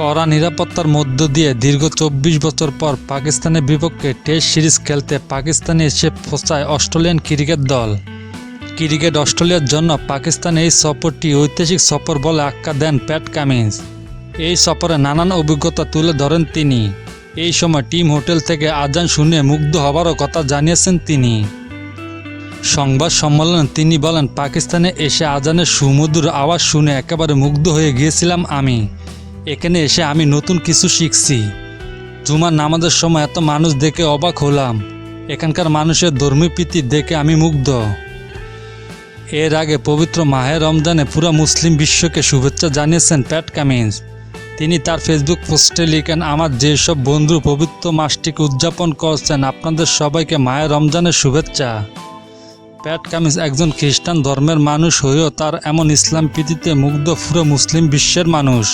কড়া নিরাপত্তার মধ্য দিয়ে দীর্ঘ চব্বিশ বছর পর পাকিস্তানের বিপক্ষে টেস্ট সিরিজ খেলতে পাকিস্তানে এসে পৌঁছায় অস্ট্রেলিয়ান ক্রিকেট দল। ক্রিকেট অস্ট্রেলিয়ার জন্য পাকিস্তান এই সফরটি ঐতিহাসিক সফর বলে আখ্যা দেন প্যাট কামিন্স। এই সফরে নানান অভিজ্ঞতা তুলে ধরেন তিনি। এই সময় টিম হোটেল থেকে আজান শুনে মুগ্ধ হবারও কথা জানিয়েছেন তিনি। সংবাদ সম্মেলনে তিনি বলেন, পাকিস্তানে এসে আজানের সুমধুর আওয়াজ শুনে একেবারে মুগ্ধ হয়ে গিয়েছিলাম আমি। এখানে এসে আমি নতুন কিছু শিখছি। জুমার নামাজের সময় এত মানুষ দেখে অবাক হলাম। এখানকার মানুষের ধর্মীয় প্রীতি দেখে আমি মুগ্ধ। এর আগে পবিত্র মাহে রমজানে পুরো মুসলিম বিশ্বকে শুভেচ্ছা জানিয়েছেন প্যাট কামিন্স। তিনি তার ফেসবুক পোস্টে লিখেন, আমার যেসব বন্ধু পবিত্র মাসটিকে উদযাপন করছেন, আপনাদের সবাইকে মায়ের রমজানের শুভেচ্ছা। প্যাট কামিন্স একজন খ্রিস্টান ধর্মের মানুষ হয়েও তার এমন ইসলাম প্রীতিতে মুগ্ধ পুরো মুসলিম বিশ্বের মানুষ।